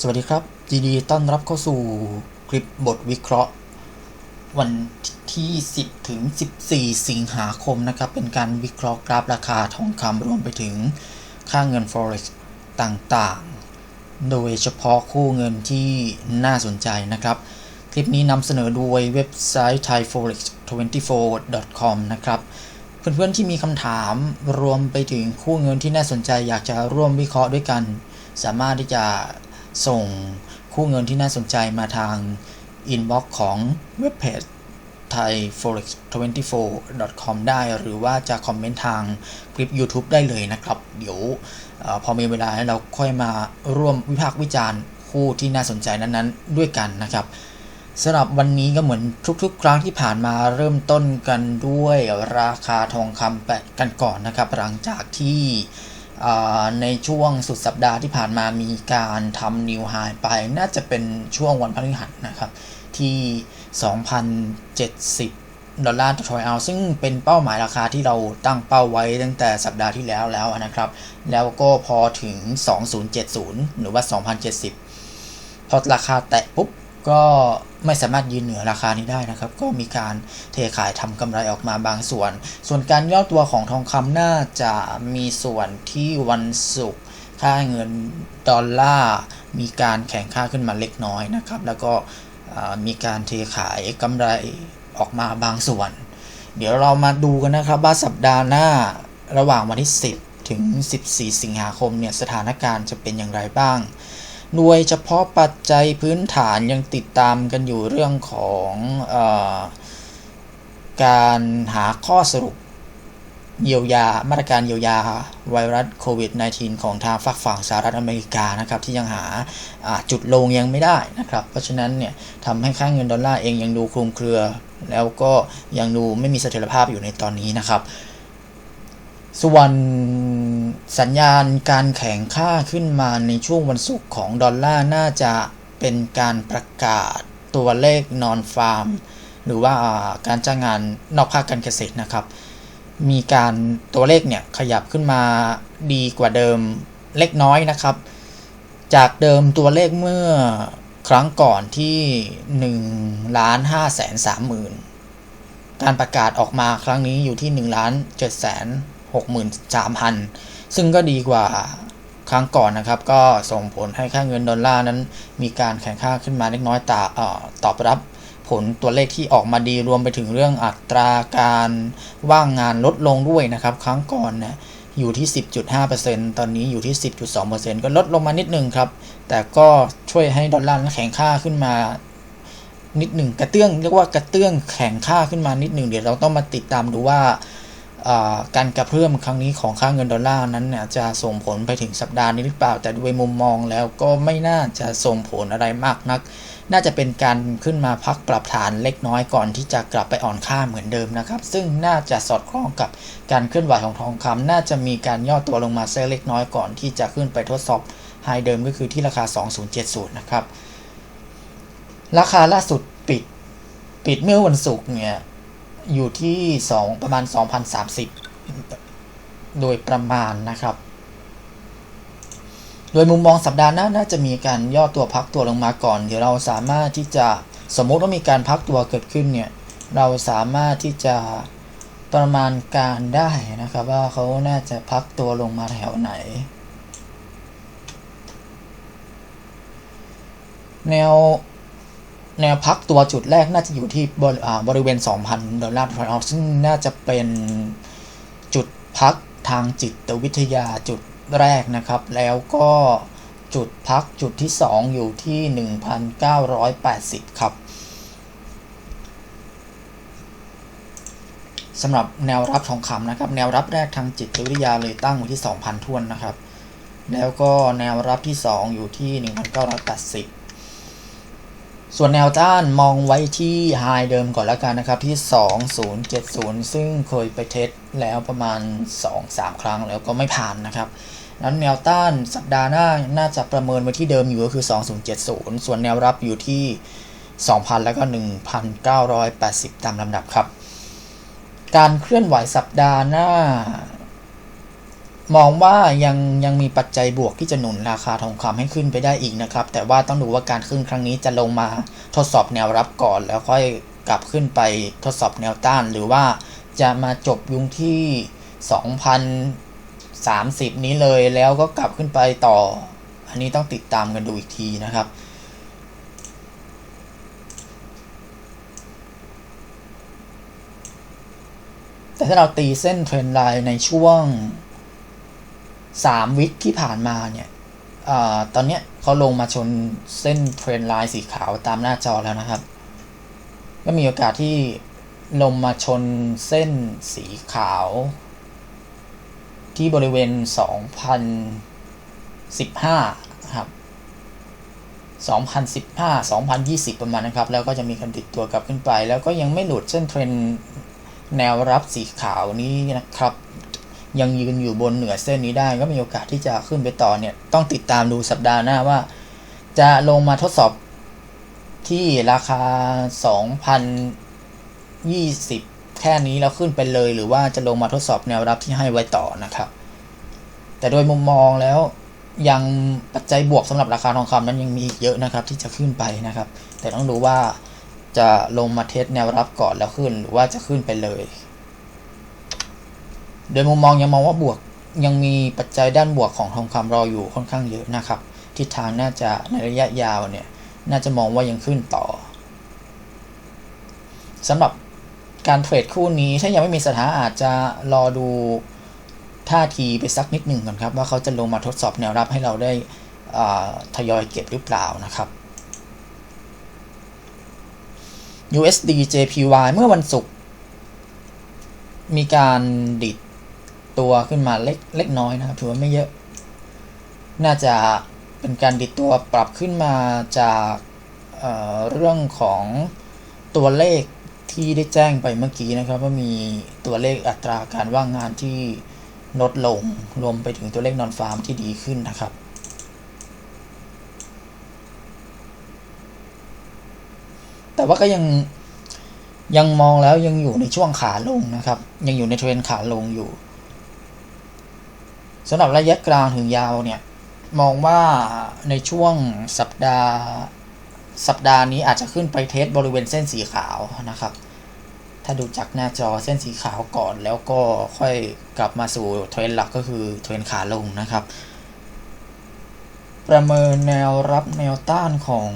สวัสดีครับยินดีต้อนรับเข้าสู่คลิปบทวิเคราะห์ วันที่ 10 ถึง 14 สิงหาคมนะครับ เป็นการวิเคราะห์กราฟราคาทองคำรวมไปถึงค่าเงิน forex ต่างๆ โดยเฉพาะคู่เงินที่น่าสนใจนะครับ คลิปนี้นำเสนอโดยเว็บไซต์ thaiforex24.com นะครับเพื่อนๆที่มีคำถามรวมไปถึงคู่เงินที่น่าสนใจอยากจะร่วมวิเคราะห์ด้วยกัน สามารถที่จะ ส่งคู่เงินที่น่าสนใจมาทางอินบ็อกซ์ของเว็บเพจ thaiforex24.com ได้หรือว่าจะคอมเมนต์ทางคลิป YouTube ได้เลยนะครับ เดี๋ยวอพอมีเวลาเราค่อยมาร่วมวิพากษ์วิจารณ์คู่ที่น่าสนใจนั้นๆ ด้วยกันนะครับสำหรับวันนี้ก็เหมือนทุกๆ ครั้งที่ผ่านมาเริ่มต้นกันด้วยราคาทองคำแปะกันก่อนนะครับ หลังจากที่ ในช่วงสุดสัปดาห์ที่ผ่านมามีการทำนิวไฮไป น่าจะเป็นช่วงวันพฤหัสนะครับ ที่ 2,070 ดอลลาร์ต่อทรอยเอาซ์ซึ่งเป็นเป้าหมายราคาที่เราตั้งเป้าไว้ตั้งแต่สัปดาห์ที่แล้วแล้วนะครับ แล้วก็พอถึง 2070 หรือว่า 2070 พอราคาแตะปุ๊บ ก็ไม่สามารถยืนเหนือราคานี้ได้นะครับ ก็มีการเทขายทำกำไรออกมาบางส่วน ส่วนการย่อตัวของทองคำน่าจะมีส่วนที่วันศุกร์ค่าเงินดอลลาร์มีการแข่งค่าขึ้นมาเล็กน้อยนะครับ แล้วก็มีการเทขายกำไรออกมาบางส่วน เดี๋ยวเรามาดูกันนะครับว่าสัปดาห์หน้าระหว่างวันที่ 10 ถึง 14 สิงหาคมเนี่ยสถานการณ์จะเป็นอย่างไรบ้าง โดยเฉพาะปัจจัยพื้นฐานยังติดตามกันอยู่เรื่องของออการหาข้อสรุปเยียวยามาตรการเยียวยาไวรัสโควิด -19 ของทางฝักฝั่งสหรัฐอเมริกานะครับที่ยังหาาจุดลงยังไม่ได้นะครับ เพราะฉะนั้นเนี่ยทำให้ค่าเงินดอลลาร์เองยังดูคลุมเครือ แล้วก็ยังดูไม่มีเสถียรภาพอยู่ในตอนนี้นะครับ ส่วนสัญญาณการแข่งค่าขึ้นมาในช่วงวันศุกร์ของดอลลาร์น่าจะเป็นการประกาศตัวเลขนอนฟาร์มหรือว่าการจ้างงานนอกภาคการเกษตรนะครับ มีการตัวเลขเนี่ยขยับขึ้นมาดีกว่าเดิมเล็กน้อยนะครับ จากเดิมตัวเลขเมื่อครั้งก่อนที่1ล้าน5แสน3หมื่นการประกาศออกมาครั้งนี้อยู่ที่1ล้าน7แสน 6หมื่น3พันซึ่งก็ดีกว่าครั้งก่อนนะครับ ก็ส่งผลให้ค่าเงินดอลลาร์นั้น มีการแข่งค่าขึ้นมาเล็กน้อยตาเออตอบรับผลตัวเลขที่ออกมาดีรวมไปถึงเรื่องอัตราการว่างงานลดลงด้วยนะครับ ครั้งก่อนนี่ยอยู่ที่ 10.5%ตอนนี้อยู่ที่ 10.2%ก็ลดลงมานิดนึงครับ แต่ก็ช่วยให้ดอลลาร์นั้นแข็งค่าขึ้นมา นิดหนึ่งกระเตื้องเรียกว่ากระเตื้องแข็งค่าขึ้นมานิดหนึ่งเดี๋ยวเราต้องมาติดตามดูว่า การกระเพื่อมครั้งนี้ของค่าเงินดอลลาร์นั้นเนี่ยจะส่งผลไปถึงสัปดาห์นี้หรือเปล่า แต่ด้วยมุมมองแล้วก็ไม่น่าจะส่งผลอะไรมากนัก น่าจะเป็นการขึ้นมาพักปรับฐานเล็กน้อยก่อนที่จะกลับไปอ่อนค่าเหมือนเดิมนะครับ ซึ่งน่าจะสอดคล้องกับการเคลื่อนไหวของทองคำน่าจะมีการย่อตัวลงมาเส้เล็กน้อยก่อนที่จะขึ้นไปทดสอบไฮเดิมก็คือที่ราคา 2070 นะครับ ราคาล่าสุดปิด ปิดเมื่อวันศุกร์เนี่ย อยู่ที่ 2 ประมาณ 2,030 โดยประมาณนะครับ โดยมุมมองสัปดาห์หน้าน่าจะมีการย่อตัวพักตัวลงมาก่อน เดี๋ยวเราสามารถที่จะสมมติว่ามีการพักตัวเกิดขึ้นเนี่ยเราสามารถที่จะประมาณการได้นะครับ ว่าเขาน่าจะพักตัวลงมาแถวไหน แนว แนวพักตัวจุดแรกน่าจะอยู่ที่บริบรเวณ 2,000 ดอลลาร์ทรอยออนซ์ซึ่งน่าจะเป็นจุดพักทางจิตวิทยาจุดแรกนะครับ แล้วก็จุดพักจุดที่ 2 อยู่ที่ 1,980 ครับสำหรับแนวรับทองคำนะครับ แนวรับแรกทางจิตวิทยาเลยตั้งไว้ที่ 2,000ทวนนะครับ แล้วก็แนวรับที่ 2 อยู่ที่ 1,980 ส่วนแนวต้านมองไว้ที่ไฮเดิมก่อนแล้วกันนะครับที่ 2070 ซึ่งเคยไปเทสแล้วประมาณ 2-3 ครั้งแล้วก็ไม่ผ่านนะครับนั้นแนวต้านสัปดาห์หน้าน่าจะประเมินไว้ที่เดิมอยู่ก็คือ 2070 ส่วนแนวรับอยู่ที่ 2,000 แล้วก็ 1,980 ตามลำดับครับ การเคลื่อนไหวสัปดาห์หน้า มองว่ายังยังมีปัจจัยบวกที่จะหนุนราคาทองคำให้ขึ้นไปได้อีกนะครับ แต่ว่าต้องดูว่าการขึ้นครั้งนี้จะลงมาทดสอบแนวรับก่อน แล้วค่อยกลับขึ้นไปทดสอบแนวต้าน หรือว่าจะมาจบยุงที่ 2,030 นี้เลยแล้วก็กลับขึ้นไปต่อ อันนี้ต้องติดตามกันดูอีกทีนะครับแต่ถ้าเราตีเส้นเทรนไลน์ในช่วง 3วิคที่ผ่านมาเนี่ยอตอนเนี้ยเขาลงมาชนเส้นเทรนไลน์สีขาวตามหน้าจอแล้วนะครับ ก็มีโอกาสที่ลงมาชนเส้นสีขาว ที่บริเวณ 2015ครับ2015 2020 ประมาณนะครับ แล้วก็จะมีการติดตัวกลับขึ้นไป แล้วก็ยังไม่หลุดเส้นเทรนแนวรับสีขาวนี้นะครับ ยังยืนอยู่บนเหนือเส้นนี้ได้ ก็มีโอกาสที่จะขึ้นไปต่อเนี่ย ต้องติดตามดูสัปดาห์หน้าว่า จะลงมาทดสอบที่ราคา 2,020 แค่นี้แล้วขึ้นไปเลย หรือว่าจะลงมาทดสอบแนวรับที่ให้ไว้ต่อนะครับ แต่โดยมุมมองแล้วยังปัจจัยบวกสำหรับราคาทองคำนั้นยังมีอีกเยอะนะครับ ที่จะขึ้นไปนะครับ แต่ต้องดูว่าจะลงมาเทสแนวรับก่อนแล้วขึ้น หรือว่าจะขึ้นไปเลย โดยมุมมองยังมองว่าบวกยังมีปัจจัยด้านบวกของทองคำรออยู่ค่อนข้างเยอะนะครับ ทิศทางน่าจะในระยะยาวเนี่ยน่าจะมองว่ายังขึ้นต่อสำหรับการเทรดคู่นี้ถ้ายังไม่มีสถานะอาจจะรอดูท่าทีไปสักนิดหนึ่งก่อนครับ ว่าเขาจะลงมาทดสอบแนวรับให้เราได้ทยอยเก็บหรือเปล่านะครับ USD JPY เมื่อวันศุกร์มีการดิด ตัวขึ้นมาเล็กเล็กน้อยนะครับถือว่าไม่เยอะ น่าจะเป็นการดิดตัวปรับขึ้นมาจากเเรื่องของตัวเลขที่ได้แจ้งไปเมื่อกี้นะครับว่ามีตัวเลขอัตราการว่างงานที่ลดลงรวมไปถึงตัวเลขนอนฟาร์มที่ดีขึ้นนะครับแต่ว่าก็ยังยังมองแล้วยังอยู่ในช่วงขาลงนะครับ ยังอยู่ในเทรนขาลงอยู่ สำหรับระยะกลางถึงยาวเนี่ย มองว่าในช่วงสัปดาห์สัปดาห์นี้อาจจะขึ้นไปเทสบริเวณเส้นสีขาวนะครับ ถ้าดูจากหน้าจอเส้นสีขาวก่อนแล้วก็ค่อยกลับมาสู่เทรนหลักก็คือเทรนขาลงนะครับ ประเมินแนวรับแนวต้านของ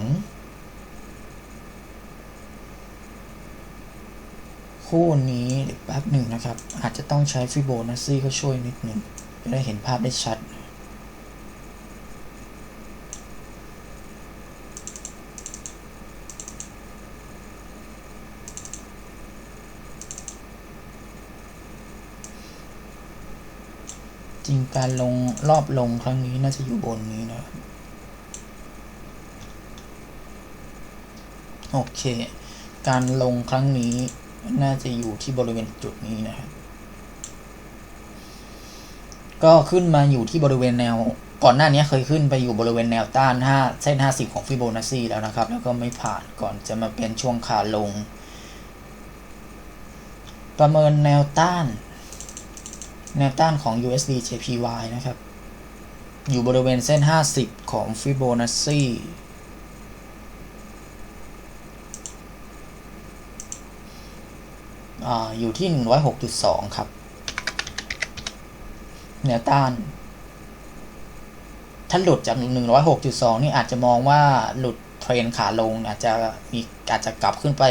คู่นี้แป๊บหนึ่งนะครับ อาจจะต้องใช้ฟิโบนัชซีก็ช่วยนิดหนึ่ง จะได้เห็นภาพได้ชัด จริงการลงรอบลงครั้งนี้น่าจะอยู่บนนี้นะโอเค การลงครั้งนี้น่าจะอยู่ที่บริเวณจุดนี้นะครับ ก็ขึ้นมาอยู่ที่บริเวณแนว ก่อนหน้านี้เคยขึ้นไปอยู่บริเวณแนวต้าน 5 เส้น 50 ของฟิโบนัชซีแล้วนะครับ แล้วก็ไม่ผ่านก่อนจะมาเป็นช่วงขาลง ประเมินแนวต้าน แนวต้านของ USD JPY นะครับ อยู่บริเวณเส้น 50 ของฟิโบนัชซีอยู่ที่ 106.2 ครับ แนวต้าน ถ้าหลุดจาก 106.2 นี่อาจจะมองว่าหลุดเทรนขาลงอาจจะมีอาจจะกลับขึ้นไป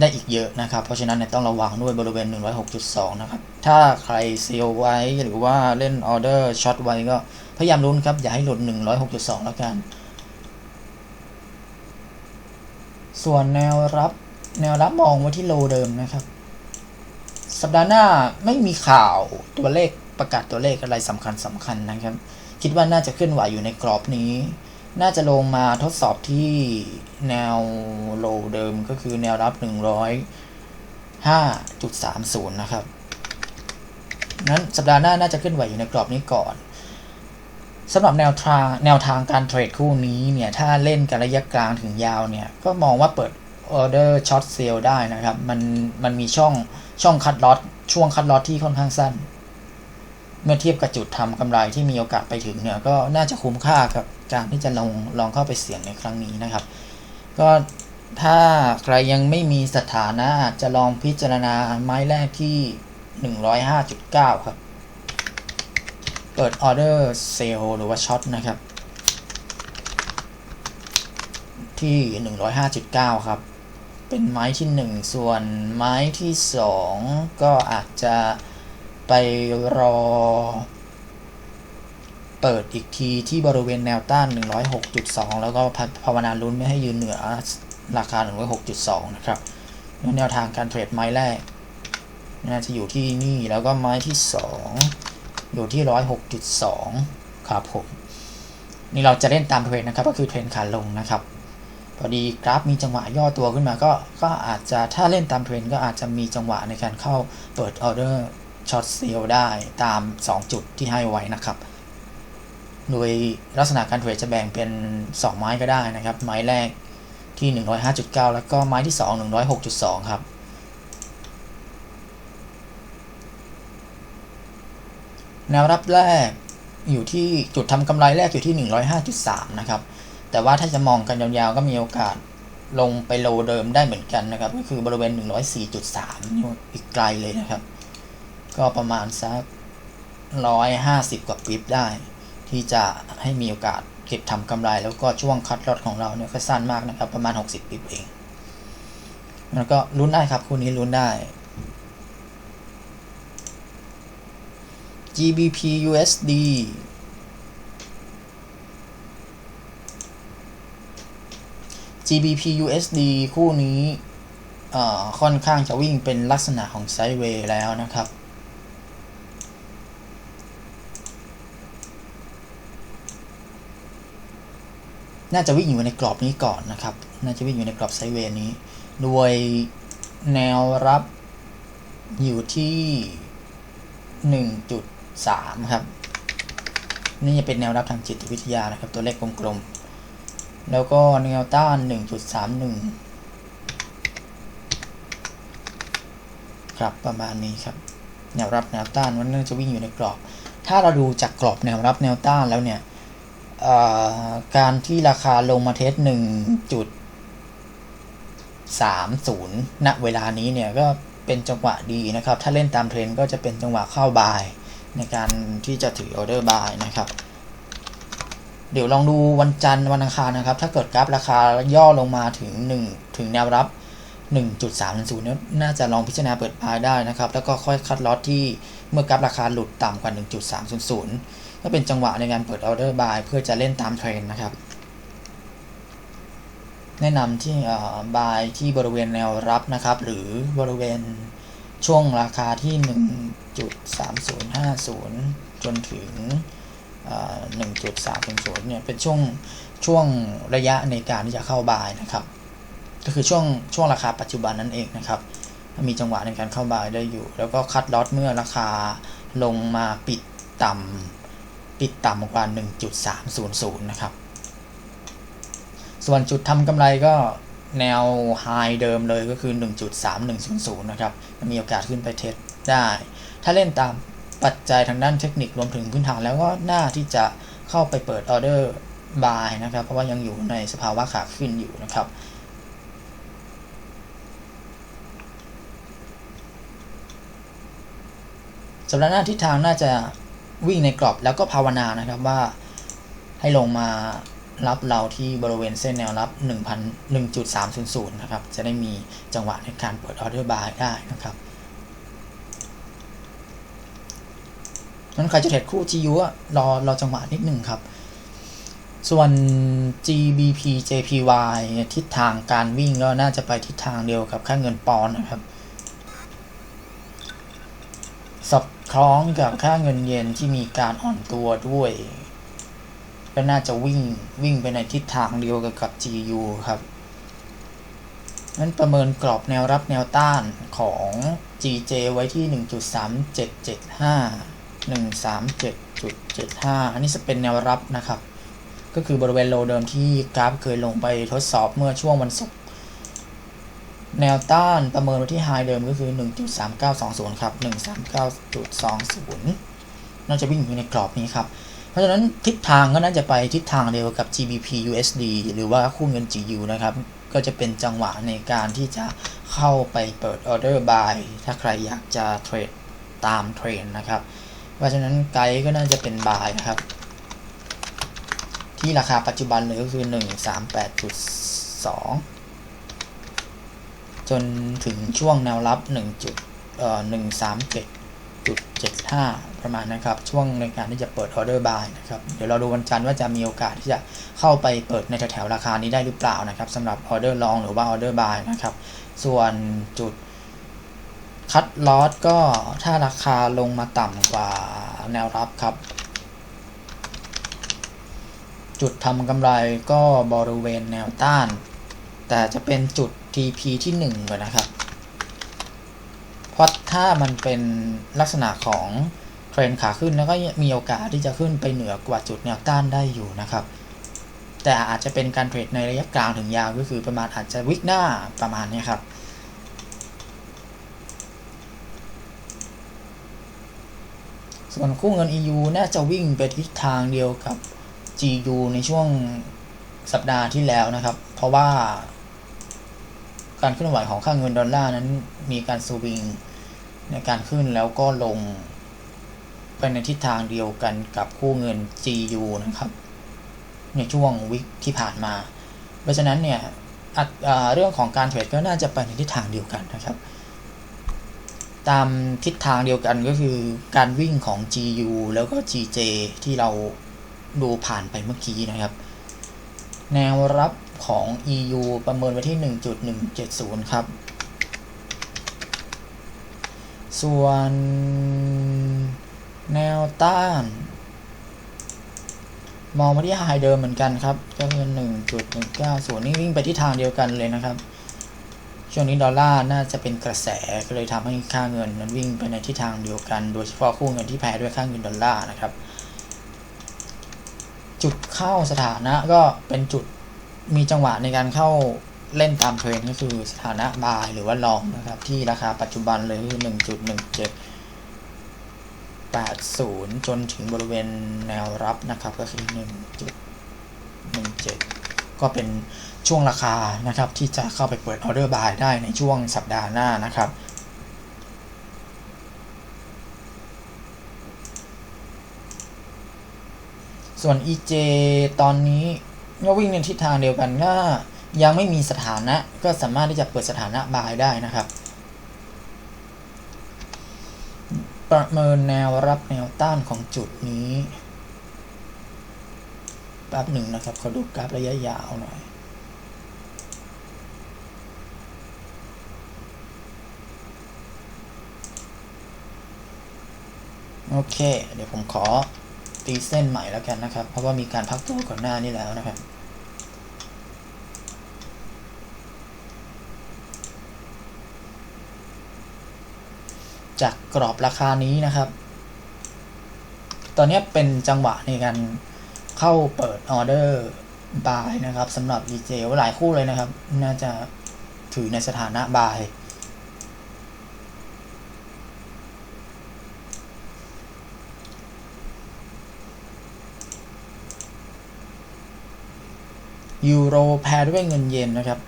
ได้อีกเยอะนะครับ เพราะฉะนั้นเนี่ยต้องระวังด้วยบริเวณ 106.2 นะครับ ถ้าใครเซลไว้หรือว่าเล่นออเดอร์ช็อตไว้ก็พยายามลุ้นครับ อย่าให้หลุด 106.2 แล้วกัน ส่วนแนวรับแนวรับมองไว้ที่โลเดิมนะครับ สัปดาห์หน้าไม่มีข่าวตัวเลข ประกาศตัวเลขอะไรสำคัญสำคัญนะครับ คิดว่าน่าจะเคลื่อนไหวอยู่ในกรอบนี้ น่าจะลงมาทดสอบที่แนวโลเดิมก็คือแนวรับ 105.30 นะครับ นั้นสัปดาห์หน้าน่าจะเคลื่อนไหวอยู่ในกรอบนี้ก่อนสำหรับแนวทางแนวทางการเทรดคู่นี้เนี่ยถ้าเล่นกันระยะกลางถึงยาวเนี่ยก็มองว่าเปิดออเดอร์ช็อตเซลได้นะครับ มันมันมีช่องช่องคัดลอตช่วงคัดลอตที่ค่อนข้างสั้น เมื่อเทียบกับจุดทำกำไรที่มีโอกาสไปถึงเนี่ยก็น่าจะคุ้มค่ากับการที่จะลองลองเข้าไปเสี่ยงในครั้งนี้นะครับ ก็ถ้าใครยังไม่มีสถานะอาจจะลองพิจารณาไม้แรกที่ 105.9 ครับ เปิดออเดอร์เซลล์หรือว่าช็อตนะครับ ที่ 105.9 ครับ เป็นไม้ที่ 1 ส่วนไม้ที่ 2 ก็อาจจะ ไปรอ เปิดอีกทีที่บริเวณแนวต้าน 106.2 แล้วก็ภาวนาลุ้นไม่ให้ยืนเหนือราคา 106.2 นะครับแนวทางการเทรดไม้แรกน่าจะอยู่ที่นี่แล้วก็ไม้ที่ 2 อยู่ที่ 106.2 ครับผม นี่เราจะเล่นตามเทรนนะครับ ก็คือเทรนขาลงนะครับ พอดีกราฟมีจังหวะย่อตัวขึ้นมาก็ก็อาจจะถ้าเล่นตามเทรนก็อาจจะมีจังหวะในการเข้าเปิดออเดอร์ ช็อตเซลได้ตาม 2 จุดที่ให้ไว้นะครับ โดยลักษณะการเทรดจะแบ่งเป็น 2 ไม้ก็ได้นะครับ ไม้แรกที่ 105.9 แล้วก็ไม้ที่ 2 106.2 ครับแนวรับแรกอยู่ที่จุดทำกำไรแรกอยู่ที่ 105.3 นะครับ แต่ว่าถ้าจะมองกันยาวๆ ก็มีโอกาสลงไปโลเดิมได้เหมือนกันนะครับ ก็คือบริเวณ 104.3นี่อีกไกลเลยนะครับ ก็ประมาณสัก150กว่าปิบได้ ที่จะให้มีโอกาสเก็บทำกำไร แล้วก็ช่วงคัดลอตของเราเนี่ยก็สั้นมากนะครับ ประมาณ 60ปิบเองแล้วก็ลุ้นได้ครับคู่นี้ลุ้นได้ GBP USD GBP USD คู่นี้ค่อนข้างจะวิ่งเป็นลักษณะของไซด์เวย์แล้วนะครับ น่าจะวิ่งอยู่ในกรอบนี้ก่อนนะครับ น่าจะวิ่งอยู่ในกรอบไซเวนี้ โดยแนวรับอยู่ที่ 1.3 ครับ นี่จะเป็นแนวรับทางจิตวิทยานะครับ ตัวเลขกลมๆ แล้วก็แนวต้าน 1.31 ครับ ประมาณนี้ครับ แนวรับแนวต้านมันน่าจะวิ่งอยู่ในกรอบ ถ้าเราดูจากกรอบแนวรับแนวต้านแล้วเนี่ย การที่ราคาลงมาเทส1.30ณเวลานี้เนี่ยก็เป็นจังหวะดีนะครับ ถ้าเล่นตามเทรนก็จะเป็นจังหวะเข้าบาย ในการที่จะถือออเดอร์บายนะครับ เดี๋ยวลองดูวันจันทร์วันอังคารนะครับ ถ้าเกิดกราฟราคาย่อลงมาถึง 1 ถึงแนวรับ 1.30เนี่ยน่าจะลองพิจารณาเปิดบายได้นะครับ แล้วก็ค่อยคัดลอตที่เมื่อกราฟราคาหลุดต่ำกว่า 1.300 ก็เป็นจังหวะในการเปิดออเดอร์บายเพื่อจะเล่นตามเทรนนะครับ แนะนำที่บายที่บริเวณแนวรับนะครับ หรือบริเวณช่วงราคาที่ 1.3050 จนถึง 1.300 เนี่ย เป็นช่วงช่วงระยะในการที่จะเข้าบายนะครับ ก็คือช่วงช่วงราคาปัจจุบันนั่นเองนะครับมีจังหวะในการเข้าบายได้อยู่ แล้วก็คัดลอตเมื่อราคาลงมาปิดต่ำ ปิดต่ำกว่า 1.300 นะครับ ส่วนจุดทำกำไรก็แนวไฮเดิมเลยก็คือ 1.3100 นะครับ มีโอกาสขึ้นไปเทสได้ ถ้าเล่นตามปัจจัยทางด้านเทคนิครวมถึงพื้นฐานแล้วก็น่าที่จะเข้าไปเปิดออเดอร์บายนะครับ เพราะว่ายังอยู่ในสภาวะขาขึ้นอยู่นะครับสำหรับหน้าทิศทางน่าจะ วิ่งในกรอบแล้วก็ภาวนานะครับว่าให้ลงมารับเราที่บริเวณเส้นแนวรับ 1,000 1.300 นะครับ จะได้มีจังหวะในการเปิดออเดอร์บายได้นะครับนั้นใครจะเทรดคู่ GU อะรอรอจังหวะนิดหนึ่งครับ ส่วน GBP JPY ทิศทางการวิ่งก็น่าจะไปทิศทางเดียวกับค่าเงินปอนด์นะครับ สอด คล้องกับค่าเงินเยนที่มีการอ่อนตัวด้วย ก็น่าจะวิ่งวิ่งไปในทิศทางเดียวกับกับ GU ครับนั้นประเมินกรอบแนวรับแนวต้านของ GJ ไว้ที่ 1.3775 137.75 อันนี้จะเป็นแนวรับนะครับ ก็คือบริเวณโลเดิมที่กราฟเคยลงไปทดสอบเมื่อช่วงวันศุกร์ แนวต้านประเมินไว้ที่ไฮเดิมก็คือ 1.3920 ครับ 139.20 น่าจะวิ่งอยู่ในกรอบนี้ครับ เพราะฉะนั้นทิศทางก็น่าจะไปทิศทางเดียวกับ GBP USD หรือว่าคู่เงิน GU นะครับ ก็จะเป็นจังหวะในการที่จะเข้าไปเปิดออเดอร์บายถ้าใครอยากจะเทรดตามเทรนด์นะครับ เพราะฉะนั้นไกด์ก็น่าจะเป็นบายนะครับ ที่ราคาปัจจุบันเลยก็คือ 138.2 จนถึงช่วงแนวรับ1จุดเอ่อ137.75 ประมาณนะครับ ช่วงในการที่จะเปิดออเดอร์บายนะครับ เดี๋ยวเราดูวันจันทร์ว่าจะมีโอกาสที่จะเข้าไปเปิดในแถวๆราคานี้ได้หรือเปล่านะครับสำหรับออเดอร์ลองหรือว่าออเดอร์บายนะครับ ส่วนจุดคัดลอสก็ถ้าราคาลงมาต่ำกว่าแนวรับครับ จุดทำกำไรก็บริเวณแนวต้าน แต่จะเป็นจุด TP ที่ 1 ก่อนนะครับ เพราะถ้ามันเป็นลักษณะของเทรนขาขึ้นแล้วก็มีโอกาสที่จะขึ้นไปเหนือกว่าจุดแนวต้านได้อยู่นะครับ แต่อาจจะเป็นการเทรดในระยะกลางถึงยาวก็คือประมาณอาจจะวิกหน้าประมาณนี้ครับส่วนคู่เงิน EU น่าจะวิ่งไปทิศทางเดียวกับ GU ในช่วงสัปดาห์ที่แล้วนะครับ เพราะว่า การเคลื่อนไหวของค่าเงินดอลลาร์นั้นมีการสวิงในการขึ้นแล้วก็ลงไปในทิศทางเดียวกันกับคู่เงิน GU นะครับ ในช่วงวิกที่ผ่านมา เพราะฉะนั้นเนี่ยเรื่องของการเทรดก็น่าจะไปในทิศทางเดียวกันนะครับ ตามทิศทางเดียวกันก็คือการวิ่งของ GU แล้วก็ GJ ที่เราดูผ่านไปเมื่อกี้นะครับ แนวรับ ของ EU ประเมินไว้ที่ 1.170 ครับ ส่วนแนวต้าน มองมาที่ไฮเดิมเหมือนกันครับ ก็คือ 1.190 นี่วิ่งไปที่ทางเดียวกันเลยนะครับ ช่วงนี้ดอลลาร์น่าจะเป็นกระแสก็เลยทำให้ค่าเงินนั้นวิ่งไปในทิศทางเดียวกัน โดยเฉพาะคู่เงินที่แพ้ด้วยค่าเงินดอลลาร์นะครับจุดเข้าสถานะก็เป็นจุด มีจังหวะในการเข้าเล่นตามเทรนก็คือสถานะบายหรือว่าลองนะครับ ที่ราคาปัจจุบันเลยคือ 1.1780 จนถึงบริเวณแนวรับนะครับก็คือ 1.17 ก็เป็นช่วงราคานะครับ ที่จะเข้าไปเปิดออเดอร์บายได้ในช่วงสัปดาห์หน้านะครับส่วน EJ ตอนนี้ ก็วิ่งในทิศทางเดียวกันถ้ายังไม่มีสถานะก็สามารถที่จะเปิดสถานะบายได้นะครับ ประเมินแนวรับแนวต้านของจุดนี้แป๊บหนึ่งนะครับขอดูกราฟระยะยาวหน่อยโอเค เดี๋ยวผมขอตีเส้นใหม่แล้วกันนะครับ เพราะว่ามีการพักตัวก่อนหน้านี้แล้วนะครับ จากกรอบราคานี้นะครับ ตอนนี้เป็นจังหวะในการเข้าเปิดออเดอร์บายนะครับสำหรับ EJ หลายคู่เลยนะครับ น่าจะถือในสถานะบายยูโรแพรด้วยเงินเยนนะครับ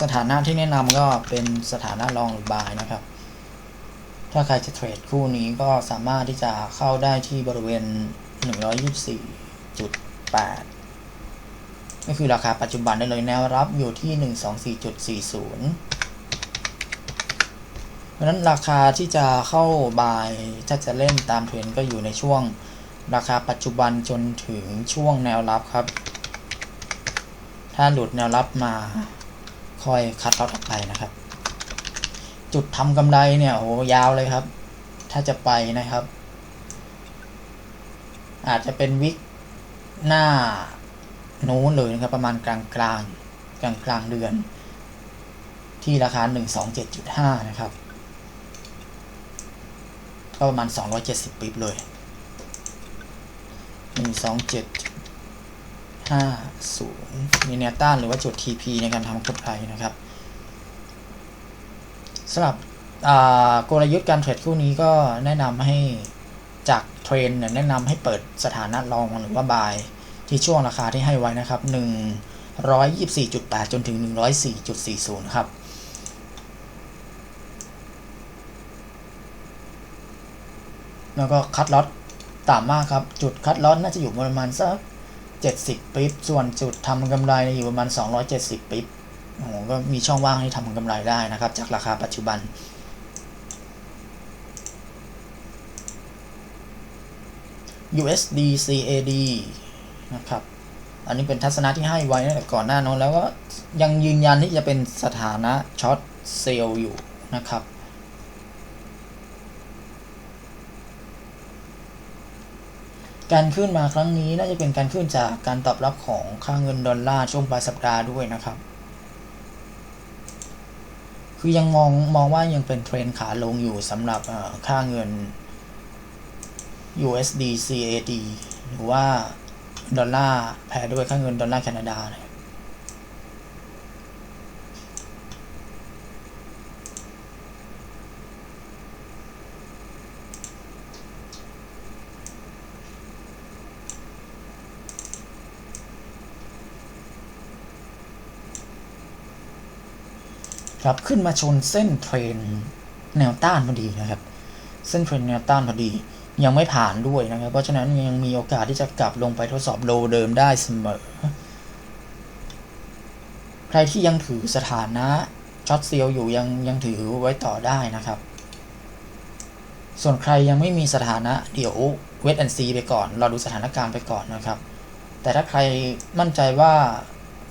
สถานะที่แนะนำก็เป็นสถานะลองหรือบายนะครับ ถ้าใครจะเทรดคู่นี้ก็สามารถที่จะเข้าได้ที่บริเวณ 124.8 ก็คือราคาปัจจุบันได้เลยแนวรับอยู่ที่ 124.40 เพราะนั้นราคาที่จะเข้าบายถ้าจะเล่นตามเทรนด์ก็อยู่ในช่วงราคาปัจจุบันจนถึงช่วงแนวรับครับ ถ้าหลุดแนวรับมาค่อยคัดลอตออกไปนะครับ จุดทำกำไรเนี่ยโอ้ยาวเลยครับ ถ้าจะไปนะครับ อาจจะเป็นวิกหน้าโน้นเลยนะครับ ประมาณกลางกลางกลางกลางเดือน ที่ราคา 127.5 นะครับ ก็ประมาณ 270ปิบเลย 127 50 มีแนวต้านหรือว่าจุด TP ในการทำกำไรนะครับ สำหรับกลยุทธ์การเทรดคู่นี้ก็แนะนำให้จากเทรนเนี่ยแนะนำให้เปิดสถานะลองหรือว่าบายที่ช่วงราคาที่ให้ไว้นะครับ 124.8 จนถึง 104.40 ครับแล้วก็คัดลอตต่ำมากครับ จุดคัดลอตน่าจะอยู่ประมาณสัก 70ปิ๊บส่วนจุดทำกำไรอยู่ประมาณ 270ปิ๊บ โอ้ก็มีช่องว่างให้ทำกำไรได้นะครับ จากราคาปัจจุบัน USD CAD นะครับ อันนี้เป็นทัศนะที่ให้ไว้ตั้งแต่ก่อนหน้านั้นแล้วก็ยังยืนยันที่จะเป็นสถานะช็อตเซลล์อยู่นะครับการขึ้นมาครั้งนี้น่าจะเป็นการขึ้นจากการตอบรับของค่าเงินดอลลาร์ช่วงปลายสัปดาห์ด้วยนะครับ คือยังมองมองว่ายังเป็นเทรนขาลงอยู่สำหรับค่าเงิน USD CAD หรือว่า ดอลลาร์แพ้ด้วยค่าเงินดอลลาร์แคนาดาเนี่ย ครับขึ้นมาชนเส้นเทรนแนวต้านพอดีนะครับ เส้นเทรนแนวต้านพอดี ยังไม่ผ่านด้วยนะครับ เพราะฉะนั้นยังมีโอกาสที่จะกลับลงไปทดสอบโลเดิมได้เสมอ ใครที่ยังถือสถานะช็อตเซีลอยู่ยังยังถือไว้ต่อได้นะครับ ส่วนใครยังไม่มีสถานะเดี๋ยวเวทแอนซีไปก่อนรอดูสถานการณ์ไปก่อนนะครับ แต่ถ้าใครมั่นใจว่า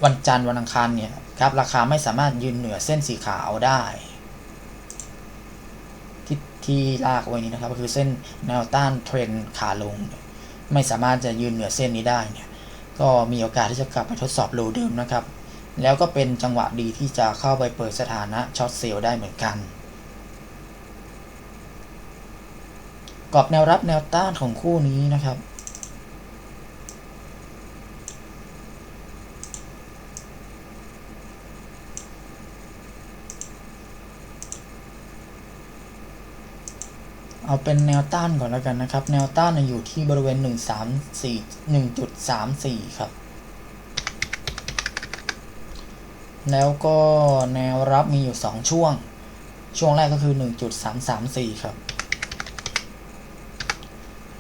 วันจันทร์วันอังคารเนี่ย ครับราคาไม่สามารถยืนเหนือเส้นสีขาวได้ ที่ที่ลากไว้นี้นะครับ ก็คือเส้นแนวต้านเทรนขาลง ไม่สามารถจะยืนเหนือเส้นนี้ได้เนี่ยก็มีโอกาสที่จะกลับมาทดสอบโลเดิมนะครับ แล้วก็เป็นจังหวะดีที่จะเข้าไปเปิดสถานะช็อตเซลล์ได้เหมือนกันกรอบแนวรับแนวต้านของคู่นี้นะครับ เอาเป็นแนวต้านก่อนแล้วกันนะครับ แนวต้านอยู่ที่บริเวณ 134 1.34 ครับ แล้วก็แนวรับมีอยู่ 2 ช่วง ช่วงแรกก็คือ 1.334 ครับ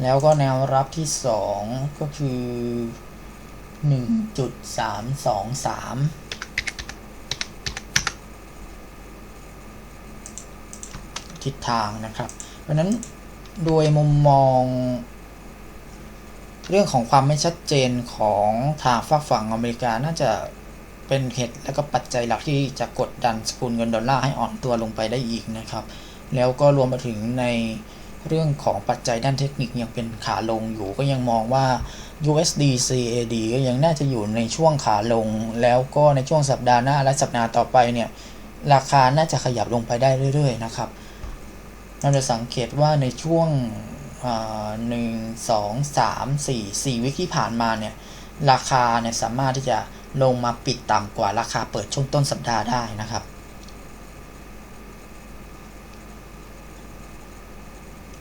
แล้วก็แนวรับที่ 2 ก็คือ 1.323ทิศทางนะครับ เพราะนั้นโดยมุมมองเรื่องของความไม่ชัดเจนของทางฝั่งฝั่งอเมริกาน่าจะเป็นเหตุและก็ปัจจัยหลักที่จะกดดันสกุลเงินดอลลาร์ให้อ่อนตัวลงไปได้อีกนะครับ แล้วก็รวมมาถึงในเรื่องของปัจจัยด้านเทคนิคยังเป็นขาลงอยู่ก็ยังมองว่า USD CAD ก็ยังน่าจะอยู่ในช่วงขาลง แล้วก็ในช่วงสัปดาห์หน้าและสัปดาห์ต่อไปเนี่ยราคาน่าจะขยับลงไปได้เรื่อยๆนะครับ เราจะสังเกตว่าในช่วงหนึ่งสองสามสี่สี่วิกที่ผ่านมาเนี่ยราคาเนี่ยสามารถที่จะลงมาปิดต่ำกว่าราคาเปิดช่วงต้นสัปดาห์ได้นะครับ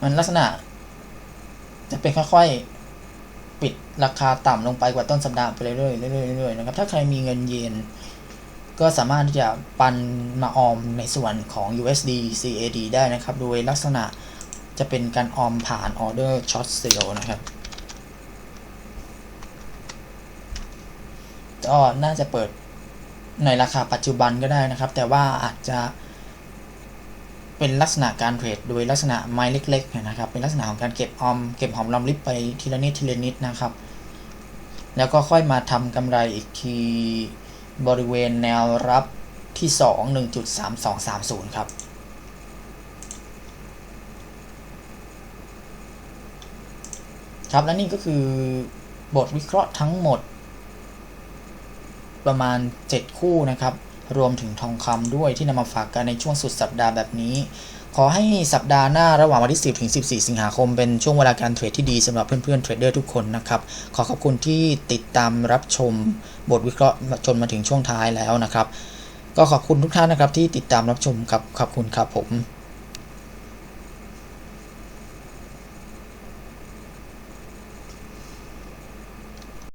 มันลักษณะจะเป็นค่อยๆ ปิดราคาต่ำลงไปกว่าต้นสัปดาห์ไปเรื่อยๆเรื่อยๆเรื่อยๆนะครับ ถ้าใครมีเงินเยน ก็สามารถที่จะปันมาออมในส่วนของ USD CAD ได้นะครับ โดยลักษณะจะเป็นการออมผ่านออเดอร์ช็อตเซลนะครับก็น่าจะเปิดในราคาปัจจุบันก็ได้นะครับ แต่ว่าอาจจะเป็นลักษณะการเทรดโดยลักษณะไม้เล็กๆนะครับ เป็นลักษณะของการเก็บออมเก็บหอมรอมริบไปทีละนิดทีละนิดนะครับ แล้วก็ค่อยมาทำกำไรอีกที บริเวณแนวรับที่ 2 1.3230 ครับ ครับและนี่ก็คือบทวิเคราะห์ทั้งหมด ประมาณ 7 คู่นะครับ รวมถึงทองคำด้วยที่นำมาฝากกันในช่วงสุดสัปดาห์แบบนี้ ขอให้สัปดาห์หน้าระหว่างวันที่ 10 ถึง 14 สิงหาคม เป็นช่วงเวลาการเทรดที่ดีสำหรับเพื่อนๆเทรดเดอร์ทุกคนนะครับ ขอขอบคุณที่ติดตามรับชมบทวิเคราะห์จนมาถึงช่วงท้ายแล้วนะครับ ก็ขอบคุณทุกท่านนะครับที่ติดตามรับชมครับ ขอบคุณครับผม